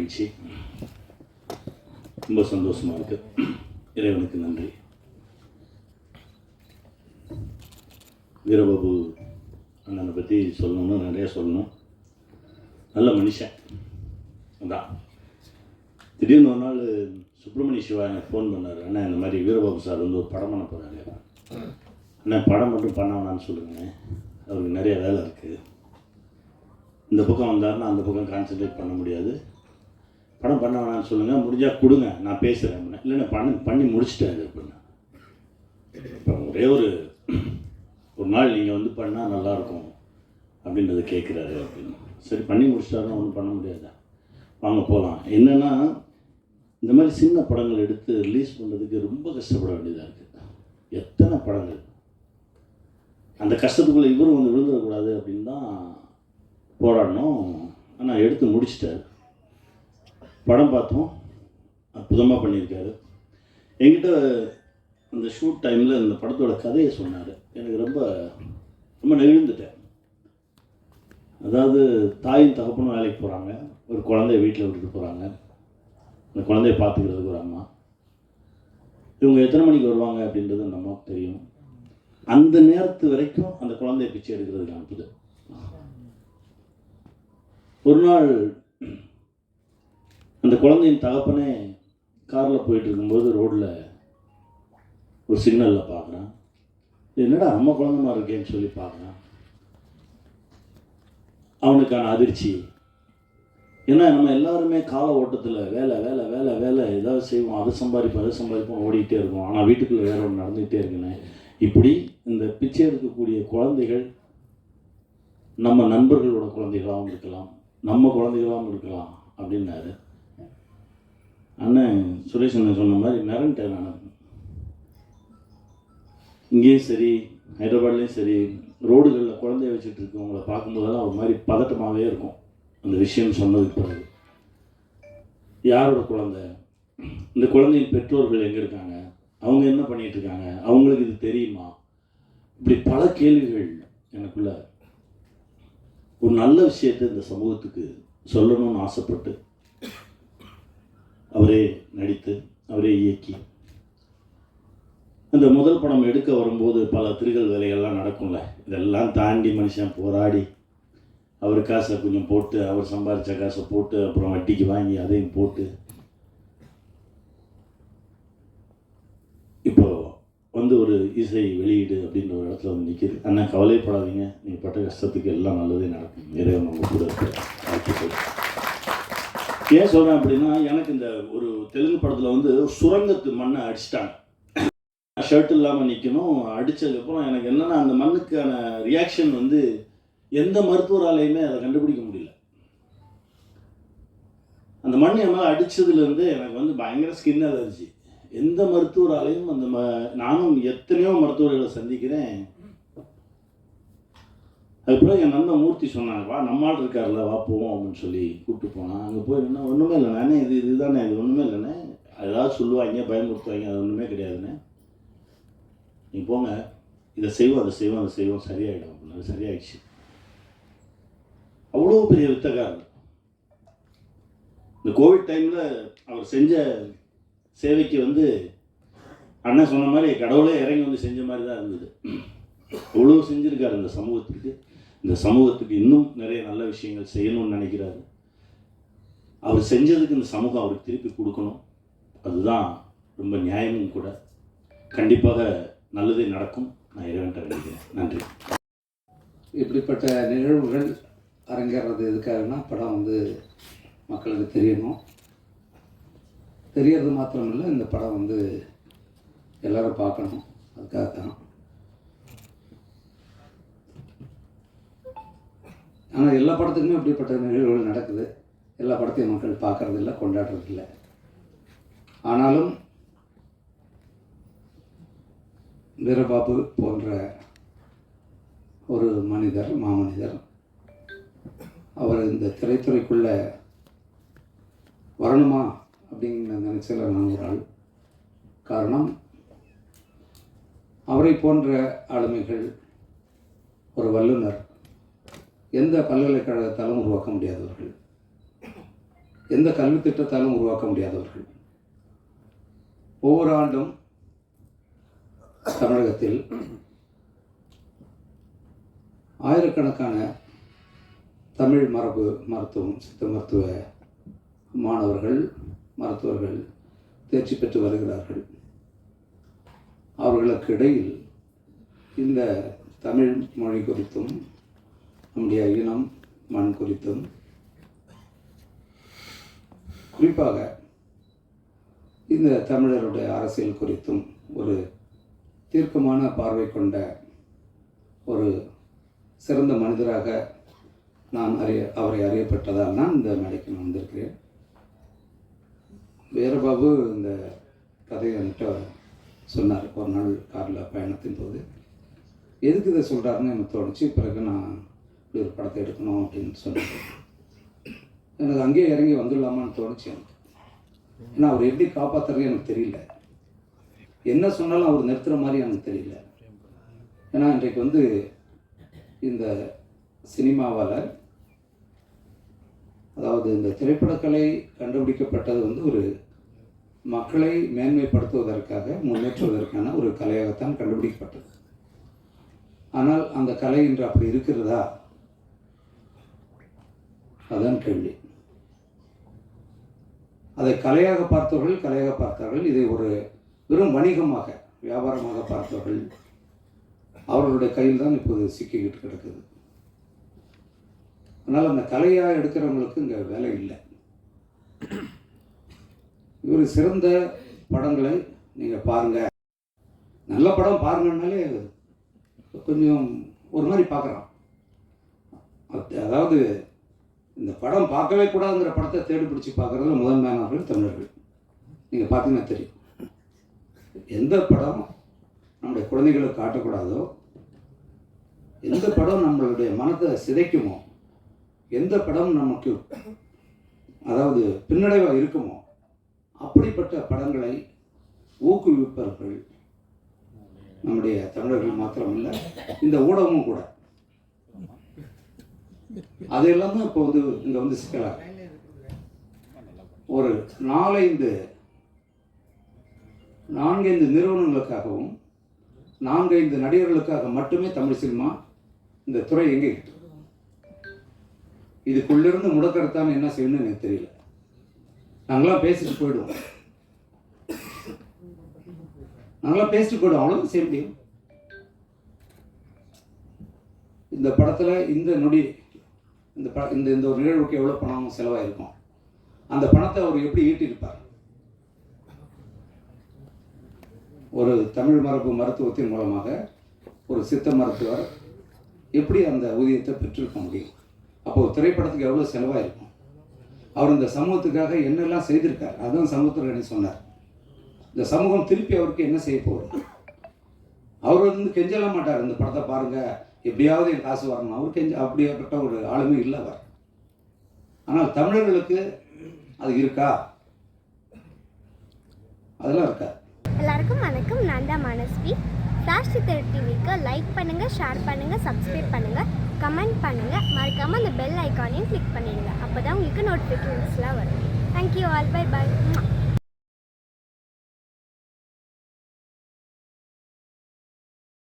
மகிழ்ச்சி. ரொம்ப சந்தோஷமாக இருக்கு. இறைவனுக்கு நன்றி. வீரபாபு அண்ணனை பற்றி சொல்லணும்னா நிறைய சொல்லணும். நல்ல மனுஷன். அதான். திடீர்னு ஒரு நாள் சுப்பிரமணிய சிவா எனக்கு ஃபோன் பண்ணார். அண்ணா இந்த மாதிரி வீரபாபு சார் வந்து ஒரு படம் பண்ண போகிறாரு அண்ணா படம் மட்டும் பண்ண வேணான்னு சொல்லுங்க அவருக்கு நிறைய வேலை இருக்குது இந்த பக்கம் வந்தாருன்னா அந்த பக்கம் கான்சென்ட்ரேட் பண்ண முடியாது. படம் பண்ண வேணாம்னு சொல்லுங்கள் முடிஞ்சால் கொடுங்க நான் பேசுகிறேன் இல்லைண்ணா பண்ணி பண்ணி முடிச்சிட்டாரு அப்படின்னா. இப்போ ஒரே ஒரு ஒரு நாள் நீங்கள் வந்து பண்ணால் நல்லாயிருக்கும் அப்படின்றத கேட்குறாரு அப்படின்னு. சரி பண்ணி முடிச்சிட்டாருன்னா ஒன்றும் பண்ண முடியாதா? வாங்க போகலாம் என்னென்னா இந்த மாதிரி சின்ன படங்கள் எடுத்து ரிலீஸ் பண்ணுறதுக்கு ரொம்ப கஷ்டப்பட வேண்டியதாக இருக்குது எத்தனை படங்கள்? அந்த கஷ்டத்துக்குள்ளே இவரும் வந்து விழுந்துடக்கூடாது அப்படின்னு தான் போராடினோம் ஆனால் எடுத்து முடிச்சிட்டாரு. படம் பார்த்தோம். அற்புதமாக பண்ணியிருக்காரு. என்கிட்ட அந்த ஷூட் டைமில் இந்த படத்தோட கதையை சொன்னார். எனக்கு ரொம்ப ரொம்ப நெகிழ்ந்துட்டேன். அதாவது தாயும் தகப்பனும் வேலைக்கு போகிறாங்க ஒரு குழந்தைய வீட்டில் விட்டுட்டு போகிறாங்க அந்த குழந்தைய பார்த்துக்கிறதுக்கு ஒரு அம்மா. இவங்க எத்தனை மணிக்கு வருவாங்க அப்படின்றது அந்த அம்மாவுக்கு தெரியும். அந்த நேரத்து வரைக்கும் அந்த குழந்தைய பிச்சை எடுக்கிறதுக்கு அனுப்புது. ஒரு நாள் அந்த குழந்தையின் தகப்பனே காரில் போயிட்டு இருக்கும்போது ரோட்டில் ஒரு சிக்னலில் பார்க்குறான் என்னடா நம்ம குழந்தை இருக்கேன்னு சொல்லி பார்க்குறான் அவனுக்கான அதிர்ச்சி. ஏன்னா நம்ம எல்லாருமே கால ஓட்டத்தில் வேலை வேலை வேலை வேலை ஏதாவது செய்வோம். அதை சம்பாதிப்போம் அதை சம்பாதிப்போம் ஓடிக்கிட்டே இருக்கும் ஆனால் வீட்டுக்குள்ளே வேற ஒன்று நடந்துக்கிட்டே இருக்குன்னு. இப்படி இந்த பிச்சை எடுக்கக்கூடிய குழந்தைகள் நம்ம நண்பர்களோட குழந்தைகளாகவும் இருக்கலாம். நம்ம குழந்தைகளாகவும் இருக்கலாம் அப்படின்னாரு. அண்ணன் சுரேஷ் அண்ணன் சொன்ன மாதிரி மிரண்டேன் நான் இங்கேயும் சரி ஹைதராபாத்லேயும் சரி ரோடுகளில் குழந்தைய வச்சுட்டு இருக்கவங்களை பார்க்கும்போதெல்லாம் ஒரு மாதிரி பதட்டமாகவே இருக்கும். அந்த விஷயம் சொன்னதுக்கு பிறகு. யாரோட குழந்தை? இந்த குழந்தையின் பெற்றோர்கள் எங்கே இருக்காங்க? அவங்க என்ன பண்ணிகிட்டு இருக்காங்க? அவங்களுக்கு இது தெரியுமா? இப்படி பல கேள்விகள் எனக்குள்ள ஒரு நல்ல விஷயத்தை இந்த சமூகத்துக்கு சொல்லணும்னு ஆசைப்பட்டு அவரே நடித்து அவரே இயக்கி. அந்த முதல் படம் எடுக்க வரும்போது பல திருகல் வேலைகள்லாம் நடக்கும்ல. இதெல்லாம் தாண்டி மனுஷன் போராடி அவர் காசை கொஞ்சம் போட்டு அவர் சம்பாதிச்ச காசை போட்டு அப்புறம் வட்டிக்கு வாங்கி அதையும் போட்டு. இப்போ வந்து ஒரு இசை வெளியீடு அப்படின்ற ஒரு இடத்துல வந்து நிற்கிது அண்ணா கவலைப்படாதீங்க. நீங்கள் பட்ட கஷ்டத்துக்கு எல்லாம் நல்லதே நடக்கும். இறைவன் உங்கள் கூட இருக்கிறேன் ஏன் சொல்கிறேன் அப்படின்னா எனக்கு இந்த ஒரு தெலுங்கு படத்தில் வந்து சுரங்கத்து மண்ணை அடிச்சிட்டாங்க. ஷர்ட் இல்லாமல் நிற்கணும் அடித்ததுக்கப்புறம் எனக்கு என்னென்னா அந்த மண்ணுக்கான ரியாக்ஷன் வந்து எந்த மருத்துவராலையுமே அதை கண்டுபிடிக்க முடியல. அந்த மண் என் மேலே அடித்ததுலேருந்து எனக்கு வந்து பயங்கர ஸ்கின் அலர்ஜி எந்த மருத்துவராலையும் அந்த ம நானும் எத்தனையோ மருத்துவர்களை சந்திக்கிறேன். அதுக்கப்புறம் என் நண்பன் மூர்த்தி சொன்னாங்க வா நம்மால் இருக்கார்ல வா போவோம் அப்படின்னு சொல்லி கூப்பிட்டு போனான். அங்கே போய் என்ன ஒன்றுமே இல்லைண்ணே இது இதுதானே இது ஒன்றுமே இல்லைண்ணே. ஏதாவது சொல்லுவாங்க பயமுறுத்துவாங்க அது ஒன்றுமே கிடையாதுண்ணே. நீ போங்க. இதை செய்வோம் அதை செய்வோம் அதை செய்வோம். சரியாயிடும். அப்படின்னு அது சரியாயிடுச்சு. அவ்வளோ பெரிய வித்தகாரர் இந்த கோவிட் டைமில் அவர் செஞ்ச சேவைக்கு வந்து அண்ணன் சொன்ன மாதிரி கடவுளே இறங்கி வந்து செஞ்ச மாதிரி தான் இருந்தது. அவ்வளோ செஞ்சுருக்காரு இந்த சமூகத்துக்கு. இந்த சமூகத்துக்கு இன்னும் நிறைய நல்ல விஷயங்கள் செய்யணும்னு நினைக்கிறாரு. அவர் செஞ்சதுக்கு இந்த சமூகம் அவருக்கு திருப்பி கொடுக்கணும். அதுதான் ரொம்ப நியாயமும் கூட. கண்டிப்பாக நல்லதே நடக்கும். நான் இறைவன்ட்ட நினைக்கிறேன் நன்றி. இப்படிப்பட்ட நிகழ்வுகள் அரங்கேறது எதுக்காகனா படம் வந்து மக்களுக்கு தெரியணும். தெரியறது மாத்திரமில்லை இந்த படம் வந்து எல்லோரும் பார்க்கணும். அதுக்காக தான் ஆனால் எல்லா படத்துக்குமே இப்படிப்பட்ட நிகழ்வுகள் நடக்குது. எல்லா படத்தையும் மக்கள் பார்க்கறதில்ல கொண்டாடுறதில்ல. ஆனாலும் வீரபாபு போன்ற ஒரு மனிதர் மாமனிதர் அவர் இந்த திரைத்துறைக்குள்ள வரணுமா அப்படிங்கிற நினைச்சல நான் ஒரு ஆள். காரணம் அவரை போன்ற ஆளுமைகள் ஒரு வல்லுநர். எந்த பல்கலைக்கழகத்தாலும் உருவாக்க முடியாதவர்கள். எந்த கல்வி திட்டத்தாலும் உருவாக்க முடியாதவர்கள். ஒவ்வொரு ஆண்டும் தமிழகத்தில் ஆயிரக்கணக்கான தமிழ் மரபு மருத்துவம் சித்த மருத்துவ மாணவர்கள் மருத்துவர்கள் தேர்ச்சி பெற்று வருகிறார்கள். அவர்களுக்கு இடையில் இந்த தமிழ் மொழி குறித்தும் நம்முடைய இனம் மண் குறித்தும் குறிப்பாக இந்த தமிழருடைய அரசியல் குறித்தும் ஒரு தீர்க்கமான பார்வை கொண்ட ஒரு சிறந்த மனிதராக நான் அறிய அவரை அறியப்பட்டதால் நான் இந்த மேடைக்கு நான் வந்திருக்கிறேன். வீரபாபு இந்த கதையை என்கிட்ட சொன்னார். ஒரு நாள் காரில் பயணத்தின் போது. எதுக்கு இதை சொல்கிறாருன்னு எனக்கு தோணுச்சு. பிறகு நான் இப்படி ஒரு படத்தை எடுக்கணும் அப்படின்னு சொன்னேன். எனக்கு அங்கேயே இறங்கி வந்துடலாமான்னு தோணுச்சு எனக்கு. ஏன்னா அவர் எப்படி காப்பாற்றுறது எனக்கு தெரியல. என்ன சொன்னாலும் அவர் நிறுத்துகிற மாதிரி எனக்கு தெரியல. ஏன்னா இன்றைக்கு வந்து இந்த சினிமாவால் அதாவது இந்த திரைப்படக்கலை கண்டுபிடிக்கப்பட்டது வந்து ஒரு மக்களை மேன்மைப்படுத்துவதற்காக முன்னேற்றுவதற்கான ஒரு கலையாகத்தான் கண்டுபிடிக்கப்பட்டது. ஆனால் அந்த கலை இன்று அப்படி இருக்கிறதா? அதான் கேள்வி. அதை கலையாக பார்த்தவர்கள் கலையாக பார்த்தார்கள். இதை ஒரு வெறும் வணிகமாக வியாபாரமாக பார்த்தவர்கள் அவர்களுடைய கையில் தான் இப்போது சிக்கிக்கிட்டு கிடக்குது. அதனால் அந்த கலையாக எடுக்கிறவங்களுக்கு இங்கே வேலை இல்லை. இவர் சிறந்த படங்களை நீங்கள் பாருங்கள் நல்ல படம் பாருங்கன்னாலே கொஞ்சம் ஒரு மாதிரி பார்க்குறான். அதாவது இந்த படம் பார்க்கவே கூடாதுங்கிற படத்தை தேடி பிடிச்சி பார்க்குறதுல முதன்மையானவர்கள் தமிழர்கள். நீங்கள் பார்த்தீங்கன்னா தெரியும். எந்த படம் நம்முடைய குழந்தைகளுக்கு காட்டக்கூடாதோ எந்த படம் நம்மளுடைய மனத்தை சிதைக்குமோ எந்த படம் நமக்கு அதாவது பின்னடைவாக இருக்குமோ அப்படிப்பட்ட படங்களை ஊக்குவிப்பவர்கள் நம்முடைய தமிழர்கள் மாத்திரமில்லை இந்த ஊடகமும் கூட. அதெல்லாம் தான் இப்போ வந்து இங்கே வந்து சிக்கலாக ஒரு நாலைந்து நான்கைந்து நிறுவனங்களுக்காகவும் நான்கைந்து நடிகர்களுக்காக மட்டுமே தமிழ் சினிமா இந்த துறை எங்கே இதுக்குள்ளிருந்து முடக்கிறதான என்ன செய்யணும்னு எனக்கு தெரியல. நாங்களாம் பேசிட்டு போயிடுவோம். நாங்களாம் பேசிட்டு போயிடுவோம். அவ்வளோதான் செய்ய முடியும். இந்த படத்தில் இந்த நொடி இந்த ப இந்த இந்த ஒரு நிகழ்வுக்கு எவ்வளோ பணம் செலவாயிருக்கும்? அந்த பணத்தை அவர் எப்படி ஈட்டியிருப்பார்? ஒரு தமிழ் மரபு மருத்துவத்தின் மூலமாக ஒரு சித்த மருத்துவர் எப்படி அந்த ஊதியத்தை பெற்றிருக்க முடியும்? அப்போ திரைப்படத்துக்கு எவ்வளோ செலவாயிருக்கும்? அவர் இந்த சமூகத்துக்காக என்னெல்லாம் செய்திருக்கார்? அதுதான் சமூகத்துறை சொன்னார். இந்த சமூகம் திருப்பி அவருக்கு என்ன செய்ய போகுது? அவர் வந்து கெஞ்சல மாட்டார் இந்த படத்தை பாருங்க எப்படியாவது என் காசு வரணும் அவருக்கு கெஞ்ச அப்படியாப்பட்ட ஒரு ஆளுமை இல்லை அவர். ஆனால் தமிழர்களுக்கு அது இருக்கா? அதெல்லாம் இருக்கா? எல்லாருக்கும் வணக்கம். நான் தான் மனஸ்வி. ஃப்ளாஷ் சித்தர் டிவிக்கு லைக் பண்ணுங்கள் ஷேர் பண்ணுங்கள் சப்ஸ்கிரைப் பண்ணுங்கள் கமெண்ட் பண்ணுங்கள் மறக்காமல் அந்த பெல் ஐக்கானையும் கிளிக் பண்ணிடுங்க. அப்போ தான் உங்களுக்கு நோட்டிஃபிகேஷன்ஸ்லாம் வரும். Thank you all by by